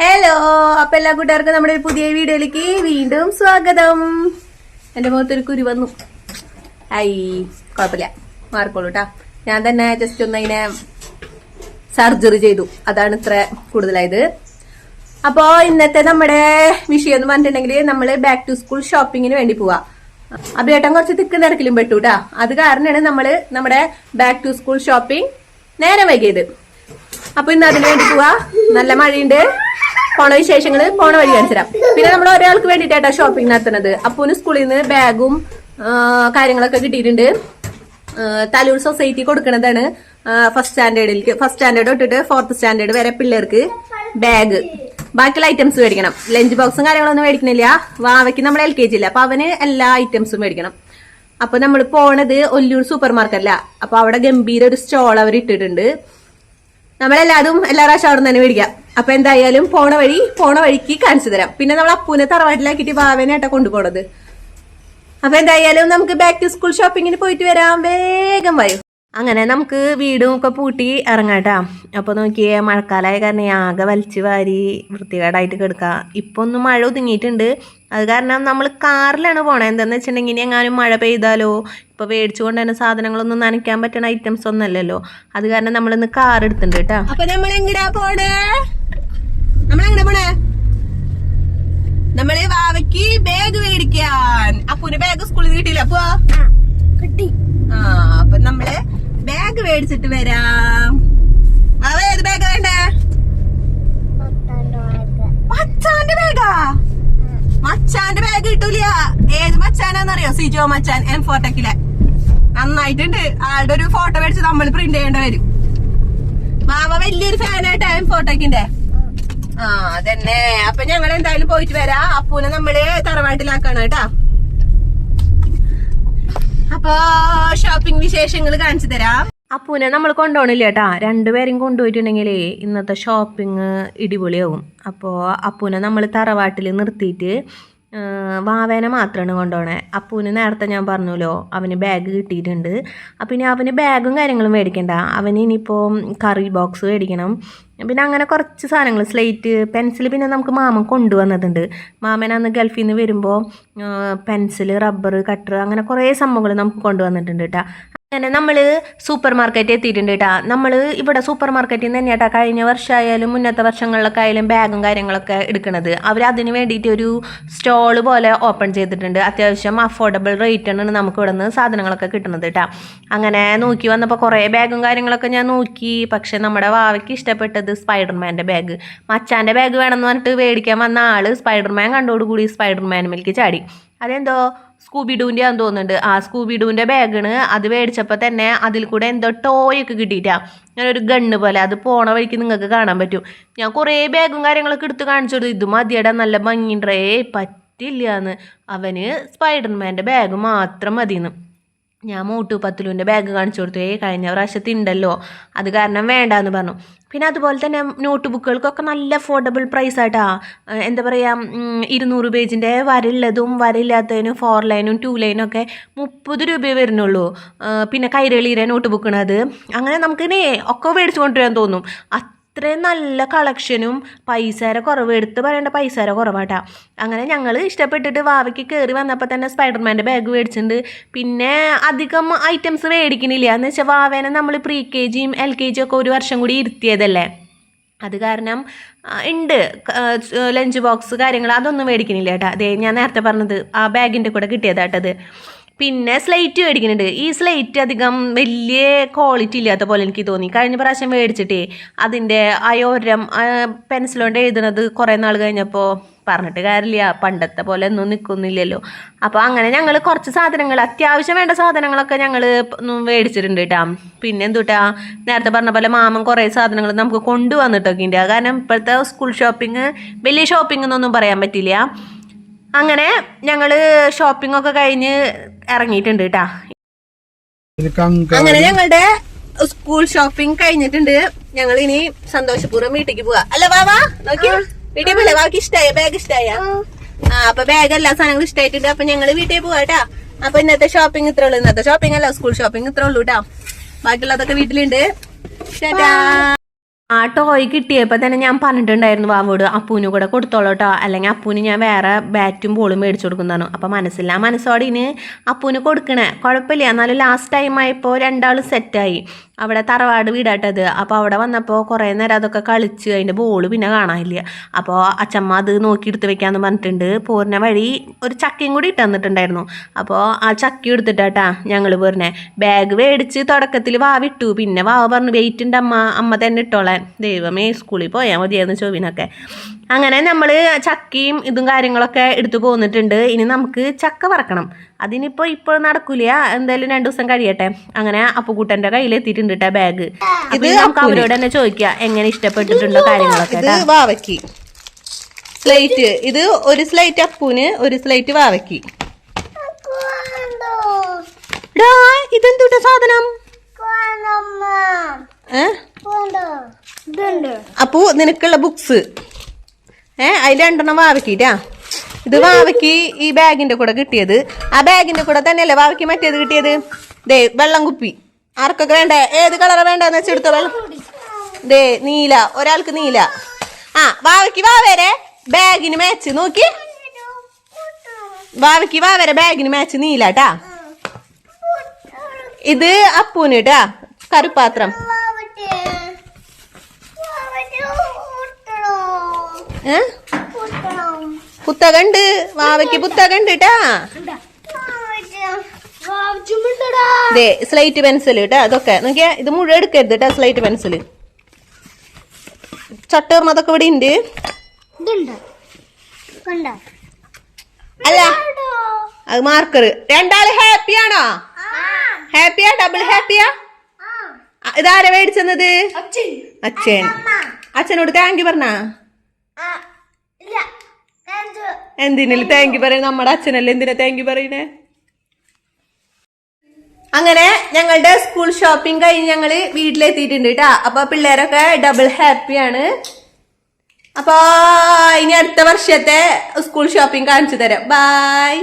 Hello അപ്പൊ എല്ലാ കൂട്ടുകാർക്കും നമ്മുടെ ഒരു പുതിയ വീഡിയോയിലേക്ക് വീണ്ടും സ്വാഗതം. എന്റെ മുഖത്തൊരു കുരു വന്നു. ഐ കുഴപ്പമില്ല. മാറിക്കോളൂ കേട്ടാ ഞാൻ തന്നെ ജസ്റ്റ് ഒന്ന് അതിനെ സർജറി ചെയ്തു. അതാണ് ഇത്ര കൂടുതലായത്. അപ്പോ ഇന്നത്തെ നമ്മുടെ വിഷയം എന്ന് പറഞ്ഞിട്ടുണ്ടെങ്കിൽ നമ്മൾ ബാക്ക് ടു സ്കൂൾ ഷോപ്പിങ്ങിന് വേണ്ടി പോവാ. അഭിയേട്ടൻ കുറച്ച് തിക്ക് തിരക്കിലും പെട്ടു കേട്ടാ അത് കാരണമാണ് നമ്മൾ നമ്മുടെ ബാക്ക് ടു സ്കൂൾ ഷോപ്പിംഗ് നേരെ വൈകിയത്. അപ്പൊ ഇന്ന് അതിന് വേണ്ടി പോവാ. നല്ല മഴയുണ്ട്. പോണ വിശേഷങ്ങൾ പോണ വഴി കാണിച്ചുതരാം പിന്നെ നമ്മൾ ഒരാൾക്ക് വേണ്ടിട്ടാ ഷോപ്പിംഗ് നടത്തുന്നത്. അപ്പൂന് സ്കൂളിൽ നിന്ന് ബാഗും കാര്യങ്ങളൊക്കെ കിട്ടിയിട്ടുണ്ട്. തലൂർ സൊസൈറ്റി കൊടുക്കുന്നതാണ് ഫസ്റ്റ് സ്റ്റാൻഡേർഡിലേക്ക് ഫസ്റ്റ് സ്റ്റാൻഡേർഡ് തൊട്ടിട്ട് ഫോർത്ത് സ്റ്റാൻഡേർഡ് വരെ പിള്ളേർക്ക് ബാഗ് ബാക്കിയുള്ള ഐറ്റംസ് മേടിക്കണം. ലഞ്ച് ബോക്സും കാര്യങ്ങളൊന്നും മേടിക്കണില്ല. വാവയ്ക്ക് നമ്മൾ എൽ കെ ജി ഇല്ല. അപ്പൊ അവന് എല്ലാ ഐറ്റംസും മേടിക്കണം. അപ്പൊ നമ്മൾ പോണത് ഒല്ലൂർ സൂപ്പർ മാർക്കറ്റല്ല അപ്പൊ അവിടെ ഗംഭീര ഒരു സ്റ്റോൾ അവർ ഇട്ടിട്ടുണ്ട് നമ്മളെല്ലാതും എല്ലാ പ്രാവശ്യം അവിടെ നിന്ന് തന്നെ മേടിക്കാം. അപ്പൊ എന്തായാലും പോണ വഴി പോണ വഴിക്ക് കാണിച്ചു തരാം. പിന്നെ നമ്മൾ അപ്പൂനെ തറവാട്ടിലാക്കിയിട്ട് വാവനായിട്ടാ കൊണ്ടുപോണത്. അപ്പൊ എന്തായാലും നമുക്ക് ബാക്ക് ടു സ്കൂൾ ഷോപ്പിങ്ങിന് പോയിട്ട് വരാം. വേഗം വരും. അങ്ങനെ നമുക്ക് വീടും ഒക്കെ പൂട്ടി ഇറങ്ങാട്ടാ. അപ്പൊ നോക്കിയേ മഴക്കാലമായ കാരണം ആകെ വലിച്ചു വാരി വൃത്തികേടായിട്ട് കിടക്കുക ഇപ്പൊ ഒന്ന് മഴ ഒതുങ്ങിയിട്ടുണ്ട്. അത് കാരണം നമ്മൾ കാറിലാണ് പോണത് എന്താന്ന് വെച്ചിട്ടുണ്ടെങ്കിൽ ഇനി എങ്ങാനും മഴ പെയ്താലോ ഇപ്പൊ മേടിച്ചു കൊണ്ട് തന്നെ സാധനങ്ങളൊന്നും നനയ്ക്കാൻ പറ്റണ ഐറ്റംസ് ഒന്നല്ലല്ലോ അത് കാരണം നമ്മളിന്ന് കാർ എടുത്തിട്ടുണ്ട് കേട്ടോ. അപ്പൊ നമ്മൾ എങ്ങനെയാ പോണേ? നമ്മൾ എങ്ങടാ പോണേ? നമ്മൾ വാവയ്ക്ക് ബാഗ് മേടിക്കാൻ. അപ്പൂന് ബാഗ് സ്കൂളിൽ കിട്ടിയില്ല? അപ്പൊ? കിട്ടി. ആ അപ്പൊ നമ്മൾ ബാഗ് മേടിച്ചിട്ട് വരാം. വാവ ഏത് ബാഗ് വേണ്ടേ? മച്ചാന്റെ ബാഗാ മച്ചാന്റെ ബാഗ് കിട്ടൂല ഏത് മച്ചാനാന്നറിയോ? സിജോ മച്ചാൻ എം ഫോട്ടോക്കിലെ നന്നായിട്ടുണ്ട്. ആളുടെ ഒരു ഫോട്ടോ മേടിച്ച് നമ്മൾ പ്രിന്റ് ചെയ്യേണ്ടി വരും. വാവ വലിയൊരു ഫാനായിട്ടാ എം ഫോട്ടോക്കിന്റെ ആ അതന്നെ. അപ്പൊ ഞങ്ങൾ എന്തായാലും പോയിട്ട് വരാ. അപ്പൂനെ നമ്മൾ തറവാട്ടിലാക്കാണ് കേട്ടാ. അപ്പൊ ഷോപ്പിംഗ് വിശേഷങ്ങൾ കാണിച്ചു തരാം. അപ്പൂനെ നമ്മൾ കൊണ്ടുപോകണില്ല കേട്ടാ. രണ്ടുപേരും കൊണ്ടുപോയിട്ടുണ്ടെങ്കിലേ ഇന്നത്തെ ഷോപ്പിംഗ് ഇടിപൊളിയാവും. അപ്പോൾ അപ്പൂനെ നമ്മൾ തറവാട്ടിൽ നിർത്തിയിട്ട് വാവേന മാത്രമാണ് കൊണ്ടുപോകണേ. അപ്പൂന് നേരത്തെ ഞാൻ പറഞ്ഞല്ലോ അവന് ബാഗ് കിട്ടിയിട്ടുണ്ട്. അപ്പം ഇനി അവന് ബാഗും കാര്യങ്ങളും മേടിക്കണ്ട. അവന് ഇനിയിപ്പോൾ കറി ബോക്സ് മേടിക്കണം. പിന്നെ അങ്ങനെ കുറച്ച് സാധനങ്ങൾ സ്ലേറ്റ് പെൻസിൽ പിന്നെ നമുക്ക് മാമൻ കൊണ്ടുവന്നിട്ടുണ്ട് മാമൻ അന്ന് ഗൾഫിൽ നിന്ന് വരുമ്പോൾ പെൻസിൽ റബ്ബർ കട്ടർ അങ്ങനെ കുറേ സംഭവങ്ങൾ നമുക്ക് കൊണ്ടുവന്നിട്ടുണ്ട് കേട്ടോ അങ്ങനെ നമ്മൾ സൂപ്പർ മാർക്കറ്റ് എത്തിയിട്ടുണ്ട് കേട്ടോ നമ്മൾ ഇവിടെ സൂപ്പർ മാർക്കറ്റിൽ നിന്ന് തന്നെയാട്ടാ കഴിഞ്ഞ വർഷമായാലും മുന്നത്തെ വർഷങ്ങളിലൊക്കെ ആയാലും ബാഗും കാര്യങ്ങളൊക്കെ എടുക്കുന്നത് അവർ അതിന് വേണ്ടിയിട്ട് ഒരു സ്റ്റോൾ പോലെ ഓപ്പൺ ചെയ്തിട്ടുണ്ട്. അത്യാവശ്യം അഫോർഡബിൾ റേറ്റ് ആണ് നമുക്ക് ഇവിടെ നിന്ന് സാധനങ്ങളൊക്കെ കിട്ടുന്നത് കേട്ടോ അങ്ങനെ നോക്കി വന്നപ്പോൾ കുറേ ബാഗും കാര്യങ്ങളൊക്കെ ഞാൻ നോക്കി. പക്ഷേ നമ്മുടെ വാവയ്ക്ക് ഇഷ്ടപ്പെട്ടത് സ്പൈഡർമാന്റെ ബാഗ്. മച്ചാന്റെ ബാഗ് വേണമെന്ന് പറഞ്ഞിട്ട് മേടിക്കാൻ വന്ന ആൾ സ്പൈഡർമാൻ കണ്ടോടുകൂടി സ്പൈഡർമാൻ മിൽക്ക് ചാടി. അതെന്തോ സ്കൂബി ഡൂന്റെ ആണെന്ന് തോന്നുന്നുണ്ട്. ആ സ്കൂബി ഡൂന്റെ ബാഗാണ്. അത് മേടിച്ചപ്പോൾ തന്നെ അതിൽ കൂടെ എന്തോ ടോയ് ഒക്കെ കിട്ടിയിട്ടാ. അങ്ങനെ ഒരു ഗണ്ണ് പോലെ. അത് പോണ വഴിക്ക് നിങ്ങൾക്ക് കാണാൻ പറ്റും. ഞാൻ കുറേ ബാഗും കാര്യങ്ങളൊക്കെ എടുത്ത് കാണിച്ചു കൊടുത്തു. ഇത് മതിയടാ നല്ല ഭംഗിന്റെ പറ്റില്ല എന്ന് അവന് സ്പൈഡർമാന്റെ ബാഗ് മാത്രം മതിയെന്ന്. ഞാൻ മോട്ടു പത്തുലുവിന്റെ ബാഗ് കാണിച്ചു കൊടുത്തു. ഏ കഴിഞ്ഞ പ്രാവശ്യത്തെ ഉണ്ടല്ലോ അത് കാരണം വേണ്ടാന്ന് പറഞ്ഞു. പിന്നെ അതുപോലെ തന്നെ നോട്ട് ബുക്കുകൾക്കൊക്കെ നല്ല അഫോർഡബിൾ പ്രൈസ് ആയിട്ടാ ഏഹ് എന്താ പറയുക ഇരുന്നൂറ് പേജിന്റെ വരയുള്ളതും വരയില്ലാത്തതിനും ഫോർ ലൈനും ടു ലൈനും ഒക്കെ മുപ്പത് രൂപയെ വരുന്നുള്ളൂ. പിന്നെ കൈരളിയിലെ നോട്ട് ബുക്കിനത് അങ്ങനെ നമുക്കിനെ ഒക്കെ മേടിച്ചു കൊണ്ടുവരാൻ തോന്നും. അത്രയും നല്ല കളക്ഷനും പൈസയുടെ കുറവ് എടുത്ത് പറയേണ്ട പൈസയുടെ കുറവാട്ടാ. അങ്ങനെ ഞങ്ങൾ ഇഷ്ടപ്പെട്ടിട്ട് വാവയ്ക്ക് കയറി വന്നപ്പോൾ തന്നെ സ്പൈഡർമാന്റെ ബാഗ് മേടിച്ചിട്ടുണ്ട്. പിന്നെ അധികം ഐറ്റംസ് മേടിക്കണില്ല. എന്ന് വെച്ചാൽ വാവേനെ നമ്മൾ പ്രീ കെ ജിയും എൽ കെ ജിയും ഒക്കെ ഒരു വർഷം കൂടി ഇരുത്തിയതല്ലേ? അത് കാരണം ഉണ്ട് ലഞ്ച് ബോക്സ് കാര്യങ്ങൾ അതൊന്നും മേടിക്കണില്ല കേട്ടോ. അതേ ഞാൻ നേരത്തെ പറഞ്ഞത് ആ ബാഗിന്റെ കൂടെ കിട്ടിയതാട്ടത്. പിന്നെ സ്ലേറ്റ് മേടിക്കുന്നുണ്ട്. ഈ സ്ലേറ്റ് അധികം വലിയ ക്വാളിറ്റി ഇല്ലാത്ത പോലെ എനിക്ക് തോന്നി. കഴിഞ്ഞ പ്രാവശ്യം മേടിച്ചിട്ടേ അതിന്റെ അയോരം പെൻസിലുകൊണ്ട് എഴുതുന്നത് കുറേ നാൾ കഴിഞ്ഞപ്പോൾ പറഞ്ഞിട്ട് കാര്യമില്ല. പണ്ടത്തെ പോലെ ഒന്നും നിൽക്കുന്നില്ലല്ലോ അപ്പോൾ അങ്ങനെ ഞങ്ങൾ കുറച്ച് സാധനങ്ങൾ അത്യാവശ്യം വേണ്ട സാധനങ്ങളൊക്കെ ഞങ്ങൾ മേടിച്ചിട്ടുണ്ട് കേട്ടാ പിന്നെ എന്തുട്ടാ? നേരത്തെ പറഞ്ഞ പോലെ മാമൻ കുറേ സാധനങ്ങൾ നമുക്ക് കൊണ്ടുവന്നിട്ടൊക്കെ ഉണ്ട് കാരണം ഇപ്പോഴത്തെ സ്കൂൾ ഷോപ്പിംഗ് വലിയ ഷോപ്പിംഗ് എന്നൊന്നും പറയാൻ പറ്റില്ല. അങ്ങനെ ഞങ്ങൾ ഷോപ്പിംഗ് ഒക്കെ കഴിഞ്ഞ് ഇറങ്ങിയിട്ടുണ്ട് കേട്ടാ അങ്ങനെ ഞങ്ങളുടെ സ്കൂൾ ഷോപ്പിംഗ് കഴിഞ്ഞിട്ടുണ്ട്. ഞങ്ങൾ ഇനി സന്തോഷപൂർവം വീട്ടിലേക്ക് പോവാ. അല്ല വാവാ നോക്കി വീട്ടിൽ പോലെ വാക്ക് ഇഷ്ടായ? ബാഗ് ഇഷ്ടായ? ആ. അപ്പൊ ബാഗ് എല്ലാ സാധനങ്ങളും ഇഷ്ടമായിട്ടുണ്ട് അപ്പൊ ഞങ്ങൾ വീട്ടിൽ പോവാട്ടാ അപ്പൊ ഇന്നത്തെ ഷോപ്പിംഗ് ഇത്രേ ഉള്ളൂ. ഇന്നത്തെ ഷോപ്പിംഗ് അല്ല സ്കൂൾ ഷോപ്പിംഗ് ഇത്രേ ഉള്ളൂ കേട്ടാ ബാക്കിയുള്ളതൊക്കെ വീട്ടിലുണ്ട്. ടാറ്റാ ആ ടോയ് കിട്ടിയപ്പോൾ തന്നെ ഞാൻ പറഞ്ഞിട്ടുണ്ടായിരുന്നു വാവോട് അപ്പൂന് കൂടെ കൊടുത്തോളൂ കേട്ടോ അല്ലെങ്കിൽ അപ്പൂന് ഞാൻ വേറെ ബാറ്റും ബോളും മേടിച്ചു കൊടുക്കുന്നതാണ് അപ്പോൾ മനസ്സില്ല മനസ്സോടെ ഇനി അപ്പൂന് കൊടുക്കണേ. കുഴപ്പമില്ല. എന്നാലും ലാസ്റ്റ് ടൈം ആയപ്പോൾ രണ്ടാളും സെറ്റായി അവിടെ തറവാട് വീടാട്ടത് അപ്പോൾ അവിടെ വന്നപ്പോൾ കുറേ നേരം അതൊക്കെ കളിച്ച് അതിന്റെ ബോൾ പിന്നെ കാണാനില്ല. അപ്പോൾ അച്ചമ്മ അത് നോക്കി എടുത്ത് വെക്കാമെന്ന് പറഞ്ഞിട്ടുണ്ട്. പോരുന്ന വഴി ഒരു ചക്കയും കൂടി ഇട്ട് തന്നിട്ടുണ്ടായിരുന്നു. അപ്പോൾ ആ ചക്കി എടുത്തിട്ടാട്ടാ ഞങ്ങൾ പോരുന്നേ. ബാഗ് മേടിച്ച് തുടക്കത്തിൽ വാവിട്ടു പിന്നെ വാവ പറഞ്ഞു വെയിറ്റ് ഉണ്ട് അമ്മ അമ്മ തന്നെ ഇട്ടോളാൻ. ദൈവമേ സ്കൂളിൽ പോയാൽ മതിയായിരുന്നു ചോവിനൊക്കെ. അങ്ങനെ നമ്മൾ ചക്കയും ഇതും കാര്യങ്ങളൊക്കെ എടുത്തു പോന്നിട്ടുണ്ട്. ഇനി നമുക്ക് ചക്ക വറക്കണം. അതിനിപ്പോൾ ഇപ്പോൾ നടക്കൂല? എന്തായാലും രണ്ടു ദിവസം കഴിയട്ടെ. അങ്ങനെ അപ്പുകൂട്ടന്റെ കയ്യിൽ എത്തിയിട്ടുണ്ട് കേട്ടോ ബാഗ് ഇത് നമുക്ക് അവരോട് തന്നെ ചോദിക്കുക എങ്ങനെ ഇഷ്ടപ്പെട്ടിട്ടുണ്ടോ കാര്യങ്ങളൊക്കെ സ്ലൈറ്റ് ഇത് ഒരു സ്ലൈറ്റ് അപ്പൂന് ഒരു സ്ലൈറ്റ് വാവയ്ക്ക്. ഇതെന്തൂട്ട സാധനം? അപ്പു നിനക്കുള്ള ബുക്സ് ഏ അതിൽ രണ്ടെണ്ണം വാവയ്ക്കിട്ടാ ഇത് വാവയ്ക്ക് ഈ ബാഗിന്റെ കൂടെ കിട്ടിയത്. ആ ബാഗിന്റെ കൂടെ തന്നെയല്ലേ വാവയ്ക്ക് മറ്റേത് കിട്ടിയത്? ദേ വെള്ളം കുപ്പി. ആർക്കൊക്കെ വേണ്ട? ഏത് കളറാ വേണ്ടെന്ന് വെച്ചെടുത്തോ വെള്ളം. ദേ നീല. ഒരാൾക്ക് നീല. ആ വാവയ്ക്ക് വാവേരെ. ബാഗിന് മാച്ച് നോക്കി. വാവയ്ക്ക് വാവേരെ. ബാഗിന് മാച്ച് നീല ഇത് അപ്പൂന് കേട്ടാ കരുപ്പാത്രം ഏ പുത്തകണ്ട്. വാവയ്ക്ക് പുത്തകണ്ട് ട്ടാ. ദേ സ്ലൈറ്റ് പെൻസിൽ കേട്ടാ അതൊക്കെ. നോക്കിയാ ഇത് മുഴുവൻ എടുക്കരുത് കേട്ടാ സ്ലൈറ്റ് പെൻസിൽ ചട്ടേർന്നതൊക്കെ ഇവിടെ ഉണ്ട് അല്ല. അത് മാർക്കർ രണ്ടാൾ ഹാപ്പിയാണോ ഹാപ്പിയാ ഡബിൾ ഹാപ്പിയാ ഇതാരാ മേടിച്ചെന്നത്? അച്ഛൻ. അച്ഛനോട് താങ്ക് യു പറഞ്ഞാ? എന്തിനല്ലേ താങ്ക് യു പറയുന്നത് നമ്മുടെ അച്ഛനല്ലേ എന്തിനാ താങ്ക് യു പറയുന്നേ അങ്ങനെ ഞങ്ങളുടെ സ്കൂൾ ഷോപ്പിംഗ് കഴിഞ്ഞ് ഞങ്ങൾ വീട്ടിലെത്തിയിട്ടുണ്ട് കേട്ടാ അപ്പൊ പിള്ളേരൊക്കെ ഡബിൾ ഹാപ്പിയാണ് അപ്പോ ഇനി അടുത്ത വർഷത്തെ സ്കൂൾ ഷോപ്പിംഗ് കാണിച്ചു തരാം. ബൈ